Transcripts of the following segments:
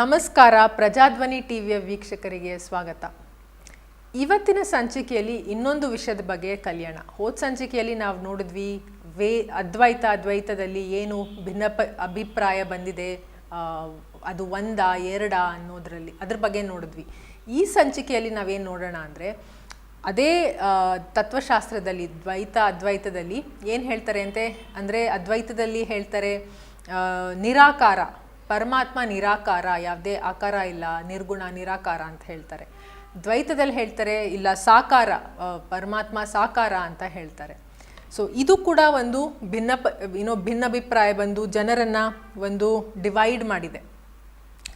ನಮಸ್ಕಾರ, ಪ್ರಜಾಧ್ವನಿ ಟಿವಿಯ ವೀಕ್ಷಕರಿಗೆ ಸ್ವಾಗತ. ಇವತ್ತಿನ ಸಂಚಿಕೆಯಲ್ಲಿ ಇನ್ನೊಂದು ವಿಷಯದ ಬಗ್ಗೆ ಕಲ್ಯಾಣ. ಹೋದ ಸಂಚಿಕೆಯಲ್ಲಿ ನಾವು ನೋಡಿದ್ವಿ, ವೇ, ಅದ್ವೈತ ಅದ್ವೈತದಲ್ಲಿ ಏನು ಭಿನ್ನ ಅಭಿಪ್ರಾಯ ಬಂದಿದೆ ಅದು ಒಂದ, ಎರಡ ಅನ್ನೋದರಲ್ಲಿ, ಅದ್ರ ಬಗ್ಗೆ ನೋಡಿದ್ವಿ. ಈ ಸಂಚಿಕೆಯಲ್ಲಿ ನಾವೇನು ನೋಡೋಣ ಅಂದರೆ, ಅದೇ ತತ್ವಶಾಸ್ತ್ರದಲ್ಲಿ, ದ್ವೈತ ಅದ್ವೈತದಲ್ಲಿ ಏನು ಹೇಳ್ತಾರೆ ಅಂತೆ? ಅಂದರೆ ಅದ್ವೈತದಲ್ಲಿ ಹೇಳ್ತಾರೆ ನಿರಾಕಾರ. ಪರಮಾತ್ಮ ನಿರಾಕಾರ, ಯಾವುದೇ ಆಕಾರ ಇಲ್ಲ, ನಿರ್ಗುಣ, ನಿರಾಕಾರ ಅಂತ ಹೇಳ್ತಾರೆ. ದ್ವೈತದಲ್ಲಿ ಹೇಳ್ತಾರೆ, ಇಲ್ಲ ಸಾಕಾರ ಪರಮಾತ್ಮ ಸಾಕಾರ ಅಂತ ಹೇಳ್ತಾರೆ. ಸೊ ಇದು ಕೂಡ ಒಂದು ಭಿನ್ನ ಪ ಏನೋ ಭಿನ್ನಾಭಿಪ್ರಾಯ ಬಂದು ಜನರನ್ನು ಒಂದು ಡಿವೈಡ್ ಮಾಡಿದೆ.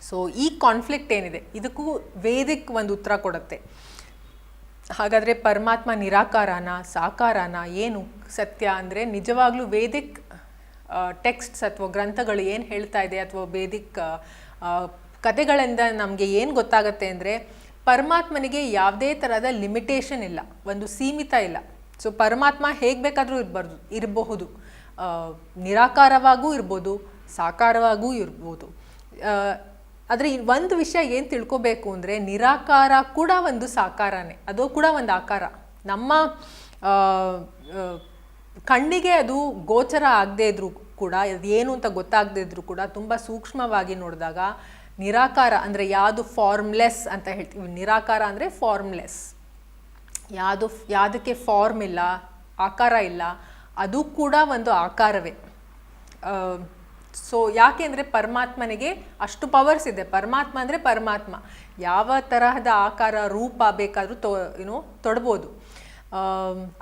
ಸೊ ಈ ಕಾನ್ಫ್ಲಿಕ್ಟ್ ಏನಿದೆ? ಇದಕ್ಕೂ ವೇದಿಕ್ ಒಂದು ಉತ್ತರ ಕೊಡುತ್ತೆ. ಹಾಗಾದರೆ ಪರಮಾತ್ಮ ನಿರಾಕಾರನ, ಸಾಕಾರನ ಏನು ಸತ್ಯ ಅಂದರೆ ನಿಜವಾಗ್ಲೂ ವೇದಿಕ್ ಟೆಕ್ಸ್ಟ್ಸ್ ಅಥವಾ ಗ್ರಂಥಗಳು ಏನು ಹೇಳ್ತಾ ಇದೆ ಅಥವಾ ಆ, ಕಥೆಗಳಿಂದ ನಮಗೆ ಏನು ಗೊತ್ತಾಗುತ್ತೆ ಅಂದರೆ ಪರಮಾತ್ಮನಿಗೆ ಯಾವುದೇ ಥರದ ಲಿಮಿಟೇಷನ್ ಇಲ್ಲ ಒಂದು ಸೀಮಿತ ಇಲ್ಲ. ಸೊ ಪರಮಾತ್ಮ ಹೇಗೆ ಬೇಕಾದರೂ ಇರಬಾರ್ದು ಇರಬಹುದು. ನಿರಾಕಾರವಾಗೂ ಇರ್ಬೋದು ಸಾಕಾರವಾಗೂ ಇರ್ಬೋದು. ಆದರೆ ಒಂದು ವಿಷಯ ಏನು ತಿಳ್ಕೋಬೇಕು ಅಂದರೆ ನಿರಾಕಾರ ಕೂಡ ಒಂದು ಸಾಕಾರನೇ ಅದು ಕೂಡ ಒಂದು ಆಕಾರ. ನಮ್ಮ ಕಣ್ಣಿಗೆ ಅದು ಗೋಚರ ಆಗದೇ ಇದ್ರೂ ಕೂಡ, ಅದೇನು ಅಂತ ಗೊತ್ತಾಗದೇ ಇದ್ರೂ ಕೂಡ ತುಂಬ ಸೂಕ್ಷ್ಮವಾಗಿ ನೋಡಿದಾಗ ನಿರಾಕಾರ ಅಂದರೆ ಯಾವುದು ಫಾರ್ಮ್ಲೆಸ್ ಅಂತ ಹೇಳ್ತೀವಿ. ನಿರಾಕಾರ ಅಂದರೆ ಫಾರ್ಮ್ಲೆಸ್ ಯಾವುದು, ಯಾವುದಕ್ಕೆ ಫಾರ್ಮ್ ಇಲ್ಲ, ಆಕಾರ ಇಲ್ಲ, ಅದು ಕೂಡ ಒಂದು ಆಕಾರವೇ. ಸೊ ಯಾಕೆ ಅಂದರೆ ಪರಮಾತ್ಮನಿಗೆ ಅಷ್ಟು ಪವರ್ಸ್ ಇದೆ. ಪರಮಾತ್ಮ ಅಂದರೆ ಪರಮಾತ್ಮ. ಯಾವ ತರಹದ ಆಕಾರ, ರೂಪ ಬೇಕಾದರೂ ತೊ ಏನು ತೊಡ್ಬೋದು.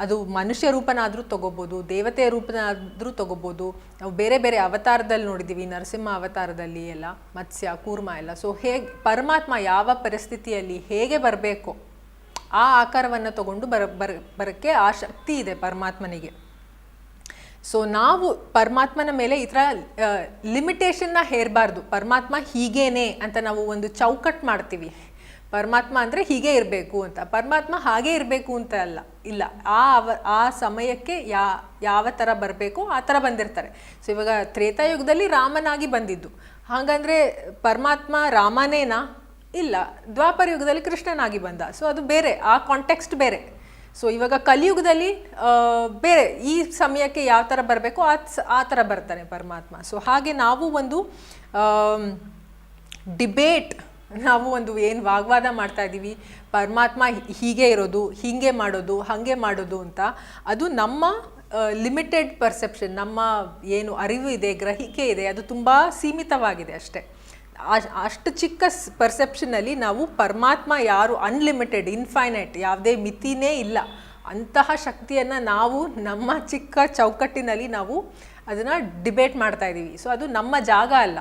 ಅದು ಮನುಷ್ಯ ರೂಪನಾದರೂ ತಗೋಬೋದು, ದೇವತೆಯ ರೂಪನಾದರೂ ತಗೋಬೋದು. ನಾವು ಬೇರೆ ಬೇರೆ ಅವತಾರದಲ್ಲಿ ನೋಡಿದ್ದೀವಿ, ನರಸಿಂಹ ಅವತಾರದಲ್ಲಿ ಎಲ್ಲ, ಮತ್ಸ್ಯ, ಕೂರ್ಮ ಎಲ್ಲ. ಸೊ ಹೇಗೆ, ಪರಮಾತ್ಮ ಯಾವ ಪರಿಸ್ಥಿತಿಯಲ್ಲಿ ಹೇಗೆ ಬರಬೇಕು, ಆ ಆಕಾರವನ್ನು ತಗೊಂಡು ಬರ ಬರ, ಬರೋಕ್ಕೆ ಆ ಶಕ್ತಿ ಇದೆ ಪರಮಾತ್ಮನಿಗೆ. ಸೊ ನಾವು ಪರಮಾತ್ಮನ ಮೇಲೆ ಈ ಥರ ಲಿಮಿಟೇಷನ್ನ ಹೇರಬಾರ್ದು. ಪರಮಾತ್ಮ ಹೀಗೇನೆ ಅಂತ ನಾವು ಒಂದು ಚೌಕಟ್ಟು ಮಾಡ್ತೀವಿ. ಪರಮಾತ್ಮ ಅಂದರೆ ಹೀಗೆ ಇರಬೇಕು ಅಂತ. ಪರಮಾತ್ಮ ಹಾಗೆ ಇರಬೇಕು ಅಂತ ಅಲ್ಲ. ಇಲ್ಲ, ಆ ಅವ, ಆ ಸಮಯಕ್ಕೆ ಯಾ, ಯಾವ ಥರ ಬರಬೇಕು ಆ ಥರ ಬಂದಿರ್ತಾರೆ. ಸೊ ಇವಾಗ ತ್ರೇತಾಯುಗದಲ್ಲಿ ರಾಮನಾಗಿ ಬಂದಿದ್ದು. ಹಾಗಂದರೆ ಪರಮಾತ್ಮ ರಾಮನೇನಾ? ಇಲ್ಲ, ದ್ವಾಪರ ಯುಗದಲ್ಲಿ ಕೃಷ್ಣನಾಗಿ ಬಂದ. ಸೊ ಅದು ಬೇರೆ, ಆ ಕಾಂಟೆಕ್ಸ್ಟ್ ಬೇರೆ. ಸೊ ಇವಾಗ ಕಲಿಯುಗದಲ್ಲಿ ಬೇರೆ, ಈ ಸಮಯಕ್ಕೆ ಯಾವ ಥರ ಬರಬೇಕು ಆ ಆ ಥರ ಬರ್ತಾನೆ ಪರಮಾತ್ಮ. ಸೊ ಹಾಗೆ ನಾವು ಒಂದು ಡಿಬೇಟ್ ನಾವು ಒಂದು ಏನು ವಾಗ್ವಾದ ಮಾಡ್ತಾ ಇದ್ದೀವಿ ಪರಮಾತ್ಮ ಹೀಗೆ ಇರೋದು, ಹೀಗೆ ಮಾಡೋದು, ಹಾಗೆ ಮಾಡೋದು ಅಂತ, ಅದು ನಮ್ಮ ಲಿಮಿಟೆಡ್ ಪರ್ಸೆಪ್ಷನ್ ನಮ್ಮ ಏನು ಅರಿವು ಇದೆ, ಗ್ರಹಿಕೆ ಇದೆ, ಅದು ತುಂಬ ಸೀಮಿತವಾಗಿದೆ ಅಷ್ಟೇ. ಅಷ್ಟು ಚಿಕ್ಕ ಪರ್ಸೆಪ್ಷನಲ್ಲಿ ನಾವು ಪರಮಾತ್ಮ ಯಾರು ಅನ್ಲಿಮಿಟೆಡ್ ಇನ್ಫೈನೈಟ್ ಯಾವುದೇ ಮಿತಿನೇ ಇಲ್ಲ, ಅಂತಹ ಶಕ್ತಿಯನ್ನು ನಾವು ನಮ್ಮ ಚಿಕ್ಕ ಚೌಕಟ್ಟಿನಲ್ಲಿ ನಾವು ಅದನ್ನು ಡಿಬೇಟ್ ಮಾಡ್ತಾ ಇದ್ದೀವಿ ಸೊ ಅದು ನಮ್ಮ ಜಾಗ ಅಲ್ಲ.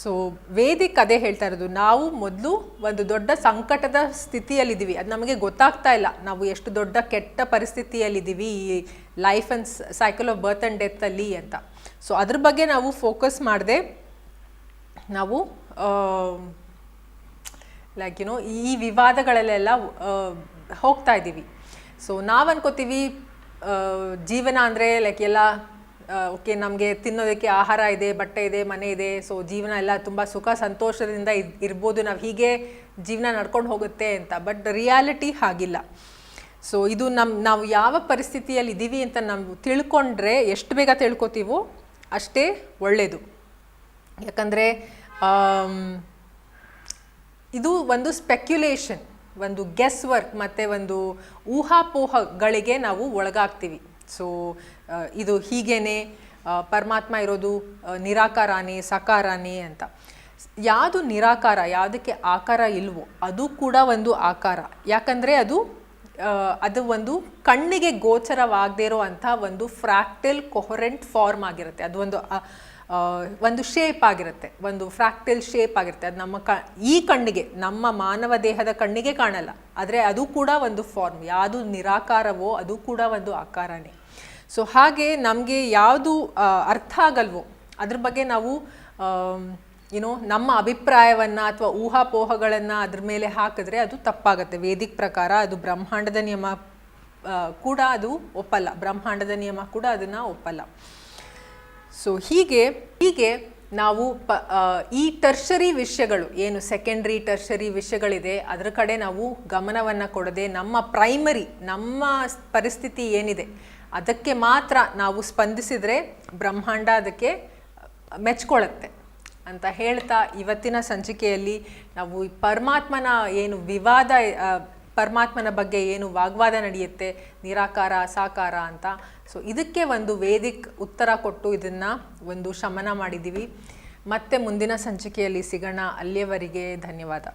ಸೊ ವೇದಿಕ್ ಅದೇ ಹೇಳ್ತಾ ಇರೋದು, ನಾವು ಮೊದಲು ಒಂದು ದೊಡ್ಡ ಸಂಕಟದ ಸ್ಥಿತಿಯಲ್ಲಿದ್ದೀವಿ. ಅದು ನಮಗೆ ಗೊತ್ತಾಗ್ತಾ ಇಲ್ಲ. ನಾವು ಎಷ್ಟು ದೊಡ್ಡ ಕೆಟ್ಟ ಪರಿಸ್ಥಿತಿಯಲ್ಲಿದ್ದೀವಿ ಈ life and cycle of birth and ಡೆತ್ತಲ್ಲಿ ಅಂತ. ಸೊ ಅದ್ರ ಬಗ್ಗೆ ನಾವು ಫೋಕಸ್ ಮಾಡದೆ, ನಾವು ಲೈಕ್ ಯುನೋ ಈ ವಿವಾದಗಳಲ್ಲೆಲ್ಲ ಹೋಗ್ತಾ ಇದ್ದೀವಿ. ಸೊ ನಾವು ಅನ್ಕೋತೀವಿ ಜೀವನ ಅಂದರೆ ಲೈಕ್ ಎಲ್ಲ ಓಕೆ, ನಮಗೆ ತಿನ್ನೋದಕ್ಕೆ ಆಹಾರ ಇದೆ, ಬಟ್ಟೆ ಇದೆ, ಮನೆ ಇದೆ ಸೊ ಜೀವನ ಎಲ್ಲ ತುಂಬ ಸುಖ ಸಂತೋಷದಿಂದ ಇರ್ಬೋದು, ನಾವು ಹೀಗೆ ಜೀವನ ನಡ್ಕೊಂಡು ಹೋಗುತ್ತೆ ಅಂತ ಬಟ್ ರಿಯಾಲಿಟಿ ಹಾಗಿಲ್ಲ. ಸೊ ಇದು ನಮ್ಮ ನಾವು ಯಾವ ಪರಿಸ್ಥಿತಿಯಲ್ಲಿ ಇದ್ದೀವಿ ಅಂತ ನಾವು ತಿಳ್ಕೊಂಡ್ರೆ ಎಷ್ಟು ಬೇಗ ತಿಳ್ಕೊತೀವೋ ಅಷ್ಟೇ ಒಳ್ಳೆಯದು ಯಾಕಂದರೆ ಇದು ಒಂದು ಸ್ಪೆಕ್ಯುಲೇಷನ್ ಒಂದು ಗೆಸ್ ವರ್ಕ್ ಮತ್ತು ಒಂದು ಊಹಾಪೋಹಗಳಿಗೆ ನಾವು ಒಳಗಾಗ್ತೀವಿ. ಸೊ ಇದು ಹೀಗೇನೆ ಪರಮಾತ್ಮ ಇರೋದು ನಿರಾಕಾರಾನೇ, ಸಕಾರನೇ ಅಂತ. ಯಾವುದು ನಿರಾಕಾರ, ಯಾವುದಕ್ಕೆ ಆಕಾರ ಇಲ್ವೋ, ಅದು ಕೂಡ ಒಂದು ಆಕಾರ. ಯಾಕಂದರೆ ಅದು ಅದು ಒಂದು ಕಣ್ಣಿಗೆ ಗೋಚರವಾಗದೇ ಇರೋ ಅಂಥ ಒಂದು ಫ್ರ್ಯಾಕ್ಟಲ್ ಕೊಹರೆಂಟ್ ಫಾರ್ಮ್ ಆಗಿರುತ್ತೆ. ಅದು ಒಂದು ಒಂದು ಶೇಪ್ ಆಗಿರುತ್ತೆ, ಒಂದು ಫ್ರ್ಯಾಕ್ಟಲ್ ಶೇಪ್ ಆಗಿರುತ್ತೆ. ಅದು ನಮ್ಮ ಕ, ಈ ಕಣ್ಣಿಗೆ, ನಮ್ಮ ಮಾನವ ದೇಹದ ಕಣ್ಣಿಗೆ ಕಾಣಲ್ಲ. ಆದರೆ ಅದು ಕೂಡ ಒಂದು ಫಾರ್ಮ್ ಯಾವುದು ನಿರಾಕಾರವೋ ಅದು ಕೂಡ ಒಂದು ಆಕಾರನೇ. ಸೊ ಹಾಗೆ ನಮಗೆ ಯಾವುದು ಅರ್ಥ ಆಗಲ್ವೋ, ಅದ್ರ ಬಗ್ಗೆ ನಾವು ಏನೋ ನಮ್ಮ ಅಭಿಪ್ರಾಯವನ್ನು ಅಥವಾ ಊಹಾಪೋಹಗಳನ್ನು ಅದ್ರ ಮೇಲೆ ಹಾಕಿದ್ರೆ ಅದು ತಪ್ಪಾಗುತ್ತೆ. ವೇದಿಕ್ ಪ್ರಕಾರ ಅದು ಬ್ರಹ್ಮಾಂಡದ ನಿಯಮ ಕೂಡ ಅದು ಒಪ್ಪಲ್ಲ. ಬ್ರಹ್ಮಾಂಡದ ನಿಯಮ ಕೂಡ ಅದನ್ನು ಒಪ್ಪಲ್ಲ. ಸೊ ಹೀಗೆ ಹೀಗೆ ನಾವು ಪ ಈ ಟರ್ಷರಿ ವಿಷಯಗಳು, ಏನು ಸೆಕೆಂಡ್ರಿ ಟರ್ಷರಿ ವಿಷಯಗಳಿದೆ, ಅದರ ಕಡೆ ನಾವು ಗಮನವನ್ನು ಕೊಡದೆ ನಮ್ಮ ಪ್ರೈಮರಿ ನಮ್ಮ ಪರಿಸ್ಥಿತಿ ಏನಿದೆ, ಅದಕ್ಕೆ ಮಾತ್ರ ನಾವು ಸ್ಪಂದಿಸಿದರೆ ಬ್ರಹ್ಮಾಂಡ ಅದಕ್ಕೆ ಮೆಚ್ಕೊಳ್ಳುತ್ತೆ. ಅಂತ ಹೇಳ್ತಾ ಇವತ್ತಿನ ಸಂಚಿಕೆಯಲ್ಲಿ ನಾವು ಪರಮಾತ್ಮನ ಏನು ವಿವಾದ ಪರಮಾತ್ಮನ ಬಗ್ಗೆ ಏನು ವಾಗ್ವಾದ ನಡೆಯುತ್ತೆ, ನಿರಾಕಾರ, ಸಾಕಾರ ಅಂತ. ಸೊ ಇದಕ್ಕೆ ಒಂದು ವೇದಿಕ್ ಉತ್ತರ ಕೊಟ್ಟು ಇದನ್ನು ಒಂದು ಶಮನ ಮಾಡಿದ್ದೀವಿ. ಮತ್ತೆ ಮುಂದಿನ ಸಂಚಿಕೆಯಲ್ಲಿ ಸಿಗೋಣ. ಅಲ್ಲಿಯವರೆಗೆ ಧನ್ಯವಾದ.